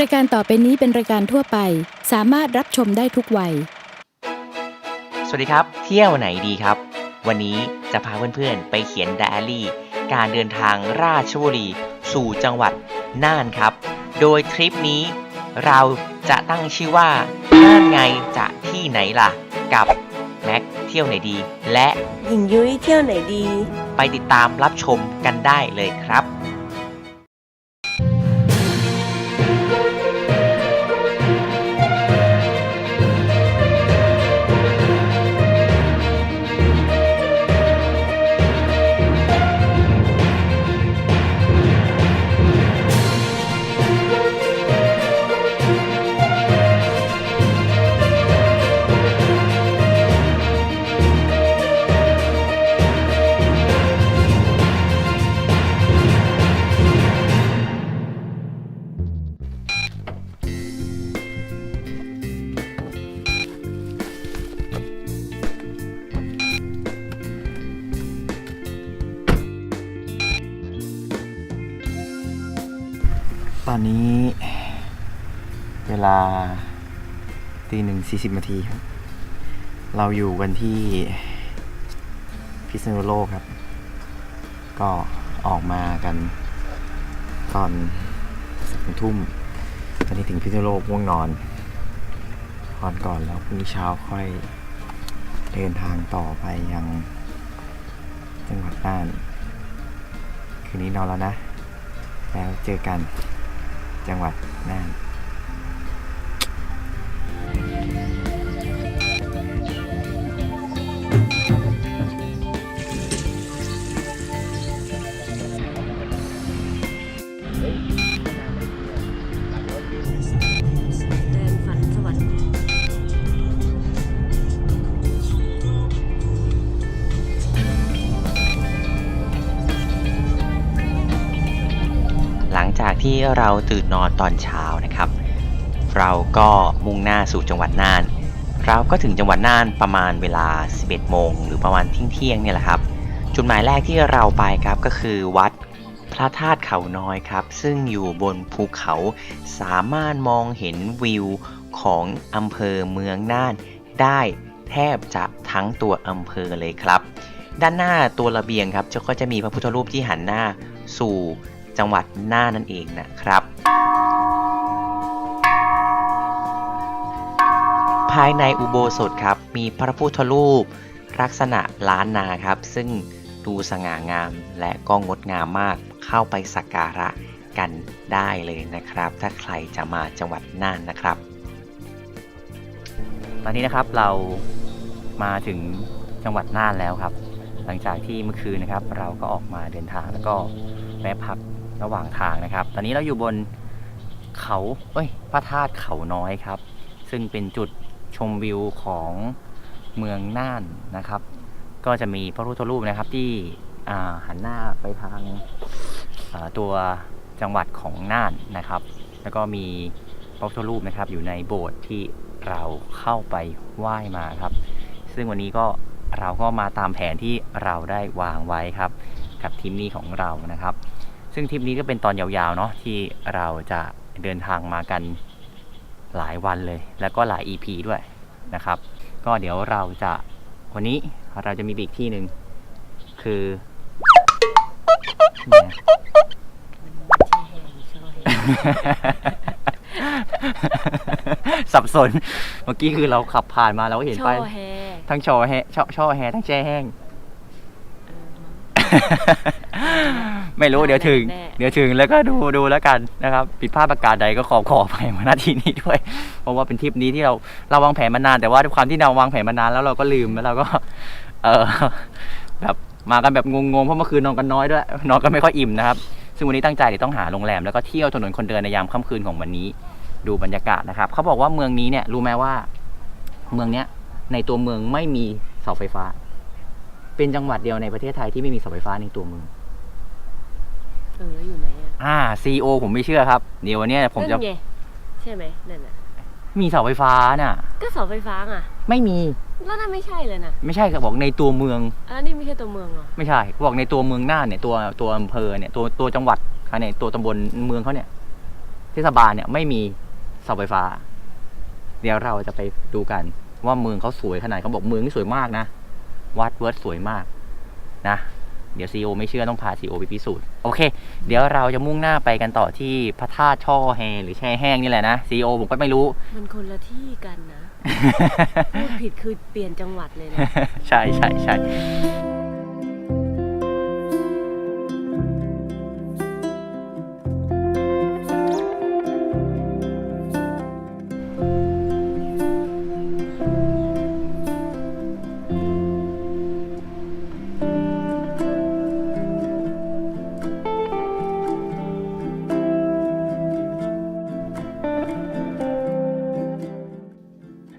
รายการต่อไปนี้เป็นรายการทั่วไป สามารถรับชมได้ทุกวัย สวัสดีครับ เที่ยวไหนดีครับ วันนี้จะพาเพื่อนๆ ไปเขียนไดอารี่ การเดินทางราชบุรี สู่จังหวัดน่านครับ โดยทริปนี้เราจะตั้งชื่อว่าน่านไงจะที่ไหนล่ะ กับแม็กเที่ยวไหนดี และหญิงยุ้ยเที่ยวไหนดี ไปติดตามรับชมกันได้เลยครับ ตีหนึ่งสี่สิบนาทีครับ เราอยู่กันที่พิษณุโลกครับ ก็ออกมากันตอนสองทุ่ม ตอนนี้ถึงพิษณุโลกง่วงนอนนอนก่อนแล้วพรุ่งนี้เช้าค่อยเดินทางต่อไปยังจังหวัดน่าน คืนนี้นอนแล้วนะ แล้วเจอกันจังหวัดน่าน ที่เราตื่นนอนตอนเช้านะครับ เราก็มุ่งหน้าสู่จังหวัดน่าน เราก็ถึงจังหวัดน่านประมาณเวลา 11 โมง หรือประมาณเที่ยงเนี่ยแหละครับ จุดหมายแรกที่เราไปครับก็คือวัดพระธาตุเขาน้อยครับ ซึ่งอยู่บนภูเขาสามารถมองเห็นวิวของอำเภอเมืองน่านได้แทบจะทั้งตัวอำเภอเลยครับ ด้านหน้าตัวระเบียงครับก็จะมีพระพุทธรูปที่หันหน้าสู่ จังหวัดน่านนั่นเองนะครับ ภายในอุโบสถครับมีพระพุทธรูปลักษณะล้านนาครับ ซึ่งดูสง่างามและก็งดงามมากเข้าไปสักการะกันได้เลยนะครับ ถ้าใครจะมาจังหวัดน่านนะครับ ตอนนี้นะครับเรามาถึงจังหวัดน่านแล้วครับ หลังจากที่เมื่อคืนนะครับ เราก็ออกมาเดินทางแล้วก็แวะพัก ระหว่างทางนะครับ ตอนนี้เราอยู่บนเขาเอ้ยพระธาตุเขาน้อยครับ ซึ่งเป็นจุดชมวิวของเมืองน่านนะครับ ก็จะมีพระพุทธรูปนะครับที่หันหน้าไปทางาตัวจังหวัดของน่านนะครับ แล้วก็มีพระพุทธรูปนะครับอยู่ในโบสถ์ที่เราเข้าไปไหว้มาครับ ซึ่งวันนี้ก็เราก็มาตามแผนที่เราได้วางไว้ครับ กับทริปนี้ของเรานะครับ ซึ่งทริปนี้ก็เป็นตอนยาวๆเนาะที่เราจะเดินทางมากันหลายวันเลย แล้วก็หลาย EP ด้วยนะครับ ก็เดี๋ยวเราจะวันนี้เราจะมีอีกที่หนึ่งคือเนี่ยสับสน เมื่อกี้คือเราขับผ่านมาเราก็เห็นช่ไปอแฮทั้งชอแฮช่อช่อแฮทั้งแช่แห้ง ไม่รู้เดี๋ยวถึง แน่ เดี๋ยวถึงแล้วก็ดูดูแล้วกันนะครับผิดพลาดประการใดก็ขอขอไปมาหน้าที่นี้ด้วย เพราะว่าเป็นทริปนี้ที่เราเราวางแผนมานานแต่ว่าด้วยความที่เราวางแผนมานานแล้วเราก็ลืมแล้วเราก็ เออแบบมากันแบบงงๆเพราะเมื่อคืนนอนกันน้อยด้วยนอนกันไม่ค่อยอิ่มนะครับซึ่งวันนี้ตั้งใจเดี๋ยวต้องหาโรงแรมแล้วก็เที่ยวถนนคนเดินในยามค่ำคืนของวันนี้ ดูบรรยากาศนะครับเขาบอกว่าเมืองนี้เนี่ยรู้ไหมว่า เมืองเนี้ยในตัวเมืองไม่มีเสาไฟฟ้า เป็นจังหวัดเดียวในประเทศไทยที่ไม่มีเสาไฟฟ้าในตัวเมืองเออแล้วอยู่ไหนอะอ่าซีโอผมไม่เชื่อครับ เดี๋ยววันเนี้ยผมจะนั่นไงใช่ไหมนั่นน่ะมีเสาไฟฟ้าน่ะ ก็เสาไฟฟ้าอะไม่มีแล้วนั่นไม่ใช่เลยนะไม่ใช่เขาบอกในตัวเมืองอันนี้ไม่ใช่ตัวเมืองเหรอไม่ใช่เขาบอกในตัวเมืองน่านเนี่ยตัวตัวอำเภอเนี่ยตัวตัวจังหวัดเขาเนี่ยตัวตำบลเมืองเขาเนี่ยเทศบาลเนี่ยไม่มีเสาไฟฟ้า เดี๋ยวเราจะไปดูกัน ว่าเมืองเขาสวยขนาดเขาบอกเมืองนี่สวยมากนะ วัดเวิร์ดสวยมากนะเดี๋ยวซีโอไม่เชื่อต้องพาซีโอไปพิสูจน์โอเค เดี๋ยวเราจะมุ่งหน้าไปกันต่อที่พระธาตุช่อแฮหรือแช่แห้งนี่แหละนะซีโอผมก็ไม่รู้ มันคนละที่กันนะ พูดผิดคือเปลี่ยนจังหวัดเลยนะ ใช่ใช่ใช่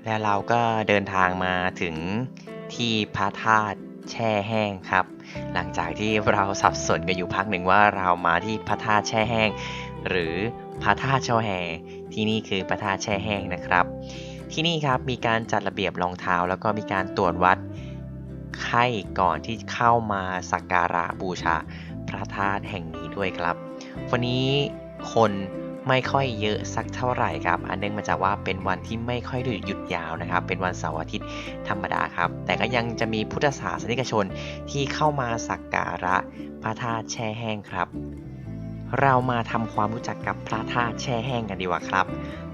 แล้วเราก็เดินทางมาถึงที่พระธาตุแช่แห้งครับ หลังจากที่เราสับสนกันอยู่พักหนึ่งว่าเรามาที่พระธาตุแช่แห้ง หรือพระธาตุช่อแฮที่นี่คือพระธาตุแช่แห้งนะครับ ที่นี่ครับมีการจัดระเบียบรองเท้า แล้วก็มีการตรวจวัดไข้ก่อนที่เข้ามาสักการะบูชาพระธาตุแห่งนี้ด้วยครับ วันนี้คน ไม่ค่อยเยอะสักเท่าไหร่ครับ อันเนื่องมาจากว่าเป็นวันที่ไม่ค่อยได้หยุดยาวนะครับ เป็นวันเสาร์อาทิตย์ธรรมดาครับ แต่ก็ยังจะมีพุทธศาสนิกชนที่เข้ามาสักการะพระธาตุแช่แห้งครับ เรามาทำความรู้จักกับพระธาตุแช่แห้งกันดีกว่าครับ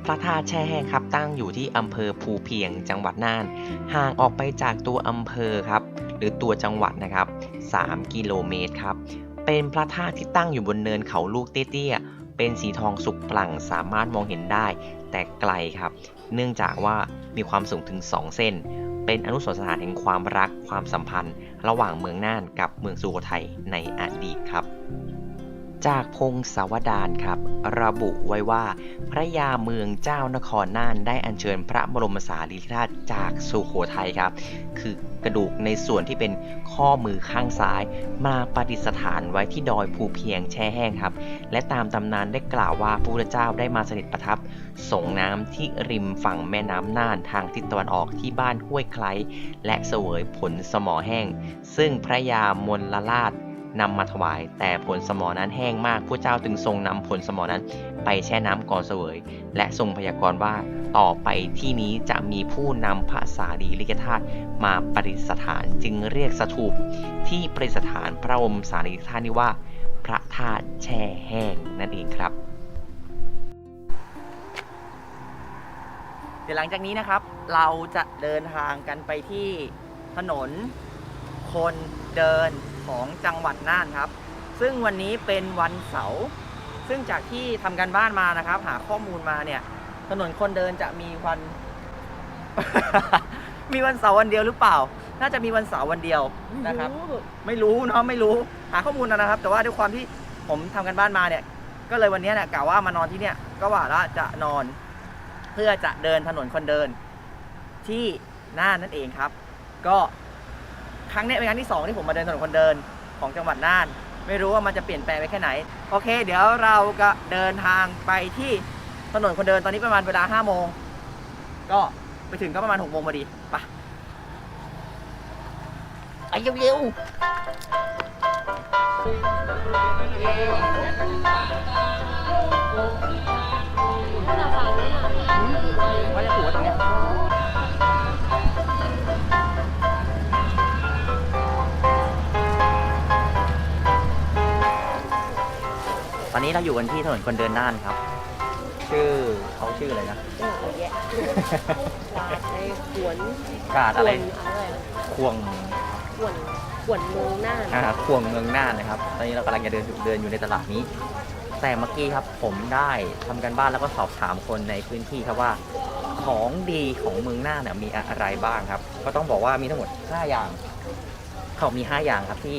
พระธาตุแช่แห้งครับตั้งอยู่ที่อำเภอภูเพียงจังหวัดน่าน ห่างออกไปจากตัวอำเภอครับ หรือตัวจังหวัดนะครับ 3 กิโลเมตรครับ เป็นพระธาตุที่ตั้งอยู่บนเนินเขาลูกเตี้ยๆ เป็นสีทองสุกปลั่งสามารถมองเห็นได้แต่ไกลครับ เนื่องจากว่ามีความสูงถึง 2 เส้น เป็นอนุสรณ์สถานแห่งความรักความสัมพันธ์ ระหว่างเมืองน่านกับเมืองสุโขทัยในอดีตครับ จากพงศาวดารครับ ระบุไว้ว่า พระยาเมืองเจ้านครน่านได้อัญเชิญพระบรมสารีริกธาตุจากสุโขทัยครับ คือกระดูกในส่วนที่เป็นข้อมือข้างซ้าย มาประดิษฐานไว้ที่ดอยภูเพียงแช่แห้งครับ และตามตำนานได้กล่าวว่าพระพุทธเจ้าได้มาเสด็จประทับส่งน้ำที่ริมฝั่งแม่น้ำน่านทางทิศตะวันออกที่บ้านห้วยไคล้และเสวยผลสมอแห้ง ซึ่งพระยามนลราช นำมาถวาย แต่ผลสมอนั้นแห้งมากพระเจ้าจึงทรงนำผลสมอนั้นไปแช่น้ำก่อนเสวย และทรงพยากรณ์ว่าต่อไปที่นี้จะมีผู้นำพระสารีริกธาตุมาประดิษฐานจึงเรียกสถูปที่ประดิษฐานพระบรมสารีริกธาตุนี้ว่า พระธาตุแช่แห้งนั่นเองครับ เดี๋ยวหลังจากนี้นะครับ เราจะเดินทางกันไปที่ถนนคนเดิน ของจังหวัดน่านครับ ซึ่งวันนี้เป็นวันเสาร์ซึ่งจากที่ทำการบ้านมานะครับ หาข้อมูลมาเนี่ย ถนนคนเดินจะมีวัน มีวันเสาร์วันเดียวหรือเปล่า น่าจะมีวันเสาร์วันเดียวนะครับ ไม่รู้เนาะไม่รู้หาข้อมูลนะครับ แต่ว่าด้วยความที่ผมทำกันบ้านมาเนี่ย ก็เลยวันนี้เนี่ยกะว่ามานอนที่เนี่ย ก็ว่าละจะนอน เพื่อจะเดินถนนคนเดิน ที่น่านนั่นเองครับ ก็ ครั้งเนี้ยเป็นครั้งที่สองที่ผมมาเดินถนนคนเดินของจังหวัดน่าน ไม่รู้ว่ามันจะเปลี่ยนแปลงไปแค่ไหน โอเค เดี๋ยวเราก็เดินทางไปที่ถนนคนเดินตอนนี้ประมาณเวลาห้าโมงก็ไปถึงก็ประมาณหกโมงพอดีไปไปเร็วๆว่าจะถูกว่าตรงเนี้ย ตอนนี้เราอยู่กันที่ถนนคนเดินน่านครับ ชื่อเขาชื่ออะไรนะเออแยะกาดในขวนกาดอะไรขวนอะไรควงขวนขวนเมืองน่านอ่าควงเมืองน่านนะครับ ตอนนี้เรากำลังจะเดินเดินอยู่ในตลาดนี้ แต่เมื่อกี้ครับผมได้ทำกันบ้านแล้วก็สอบถามคนในพื้นที่ครับว่า ของดีของเมืองน่านเนี่ยมีอะไรบ้างครับ ก็ต้องบอกว่ามีทั้งหมด 5 อย่าง เขามี 5 อย่างครับที่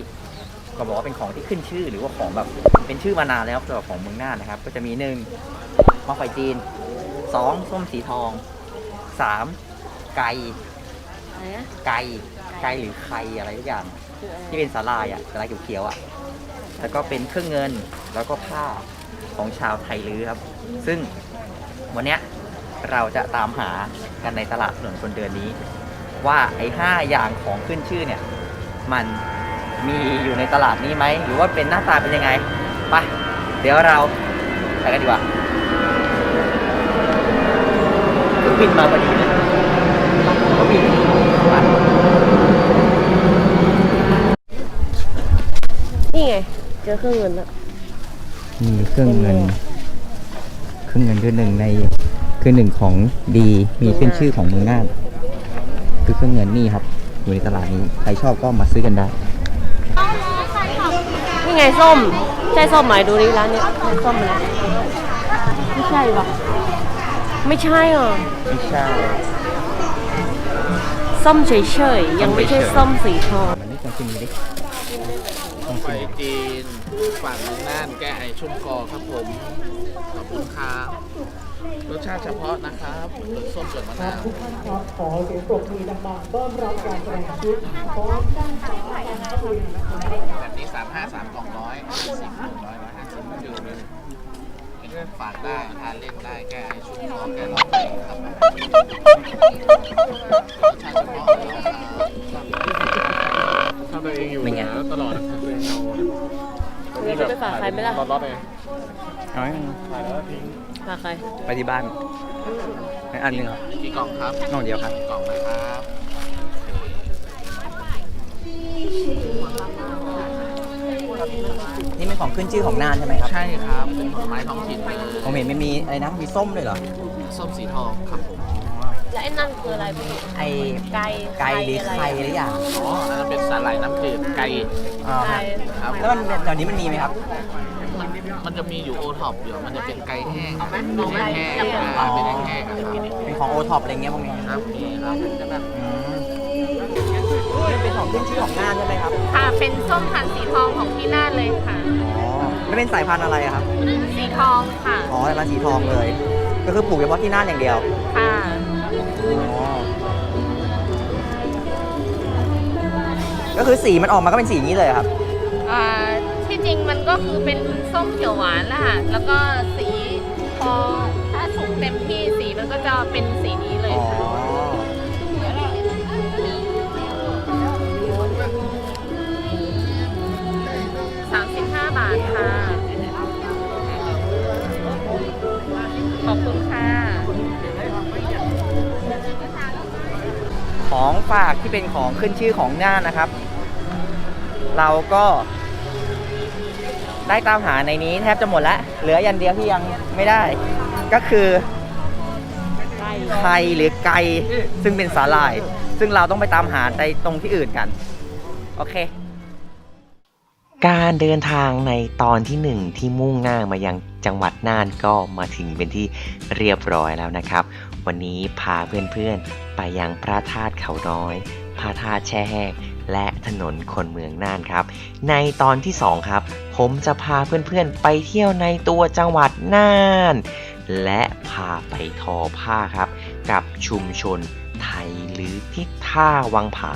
ก็บอกว่าเป็นของที่ขึ้นชื่อหรือว่าของแบบเป็นชื่อมานานแล้วสำหรับของเมืองน่านนะครับ ก็จะมีหนึ่งหม้อไฟจีนสองส้มสีทองสามไก่อะไรนะไก่ไก่หรือไข่อะไรทุกอย่าง คืออะไรที่เป็นสาลายอะสาลายเขียวๆอะแล้วก็เป็นเครื่องเงินแล้วก็ผ้าของชาวไทยลื้อครับ ซึ่งวันเนี้ยเราจะตามหากันในตลาดถนนคนเดินนี้ ว่าไอ้ห้าอย่างของขึ้นชื่อเนี่ย มัน มีอยู่ในตลาดนี้ไหม หรือว่าเป็นหน้าตาเป็นยังไงไปเดี๋ยวเราไปกันดีกว่าบินมาพอดีเลยก็บินมานี่ไง เจอเครื่องเงินแล้วนี่เครื่องเงิน เครื่องเงินคือหนึ่งในคือหนึ่งของดีมีขึ้นชื่อของเมืองน่านคือเครื่องเงินนี่ครับอยู่ในตลาดนี้ใครชอบก็มาซื้อกันได้นี่ ไงส้ม ใช่ส้มไหมดูนี่ร้านเนี้ยใช่ส้มไหมไม่ใช่ปะไม่ใช่เหรอไม่ใช่ ส้มเฉยๆยังไม่ใช่ส้มสีทองมันไม่ควรกินดิ ไปจีนฝากเมืองน่านแก้ไอชุ่มคอครับผม ขอบคุณครับรสชาติเฉพาะนะครับเหมือนส้มสวนมะนาวขอเสียงปรบมือดังๆต้อนรับการแสดงชุดพร้อมด้านฟ้าการบรีนะครับแบบนี้สามห้าสามกล่องร้อยสิบหนึ่งร้อยร้อยห้าสิบดื่มเลยฝากได้ทานเล่นได้แก้ไอชุ่มคอแก้ร้อนครับรสชาติเฉพาะเลยครับ ตัวเองอยู่เป็นไงเหนือตลอดอะตัวเองเอาเราจะไปฝากใครไหมล่ะ รอดๆไงเอาไว้ถ่ายแล้วทิ้งฝากใคร ไปที่บ้านให้อันหนึ่งครับกี่กล่องครับกล่องเดียวครับ กล่องนะครับนี่เป็นของขึ้นชื่อของน่านใช่ไหมครับ ใช่ครับเป็นผลไม้ท้องถิ่นเลยผมเห็นไม่มีอะไรนะมีส้มด้วยเหรอ ส้มสีทองครับผม แล้วไอ้นั่นคืออะไรพี่ไอไก่ไก่หรือไข่หรืออย่างอ๋ออันนั้นเป็นสาหร่ายน้ำจืดไก่อ๋อคไก่รับครับแล้วมันแถวนี้มันมีไหมครับ มันมันจะมีอยู่โอท็อปอยู่มันจะเป็นไก่แห้งเอาไหมเป็นแห้งแห้งอ๋อเป็นแห้งๆอะครับเป็นของโอท็อปอะไรเงี้ยพวกนี้ครับมีครับอืมนี่เป็นของขึ้นชื่อของน่านใช่ไหมครับ ค่ะเป็นส้มพันธุ์สีทองของที่น่านเลยค่ะอ๋อแล้วเป็นสายพันธุ์อะไรอะครับ สีทองค่ะอ๋อสายพันธุ์สีทองเลย ก็คือปลูกเฉพาะที่น่านอย่างเดียวค่ะ ก็คือสีมันออกมาก็เป็นสีนี้เลยครับ อ่าที่จริงมันก็คือเป็นส้มเขียวหวานแหละค่ะ แล้วก็สีพอถ้าสุกเต็มที่สีมันก็จะเป็นสีนี้เลยอ๋อค่ะ ของฝากที่เป็นของขึ้นชื่อของน่านนะครับ เราก็ได้ตามหาในนี้แทบจะหมดแล้ว เหลืออย่างเดียวที่ยังไม่ได้ ก็คือไก่ไข่หรือไก่ซึ่งเป็นสาหร่าย ซึ่งเราต้องไปตามหาในตรงที่อื่นกัน โอเค การเดินทางในตอนที่หนึ่งที่มุ่งหน้ามายังจังหวัดน่านก็มาถึงเป็นที่เรียบร้อยแล้วนะครับ วันนี้พาเพื่อนๆ ไปยังพระธาตุเขาน้อย พระธาตุแช่แห้งและถนนคนเมืองน่านครับ ในตอนที่ 2 ครับ ผมจะพาเพื่อนๆ ไปเที่ยวในตัวจังหวัดน่าน และพาไปทอผ้าครับ กับชุมชนไทยหรือที่ท่าวังผา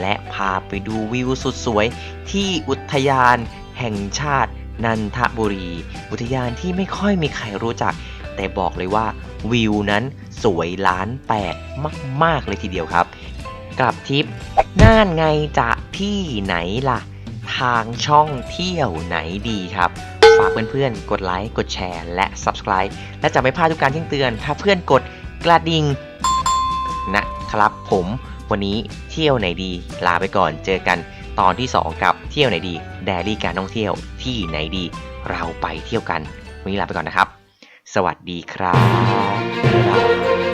และพาไปดูวิวสุดสวยที่อุทยานแห่งชาตินันทบุรี อุทยานที่ไม่ค่อยมีใครรู้จัก แต่บอกเลยว่าวิวนั้นสวยล้านแปดมาก ๆ เลยทีเดียวครับกลับทิปน่านไงจะที่ไหนล่ะ ทางช่องเที่ยวไหนดีครับ ฝากเพื่อนๆ กดไลค์ กดแชร์ และ Subscribe และจะไม่พลาดทุกการแจ้งเตือน ถ้าเพื่อนกดกระดิ่งนะครับผม วันนี้เที่ยวไหนดี ลาไปก่อนเจอกันตอนที่ 2 กับเที่ยวไหนดีแดรี่การท่องเที่ยวที่ไหนดี เราไปเที่ยวกัน วันนี้ลาไปก่อนนะครับ สวัสดีครับ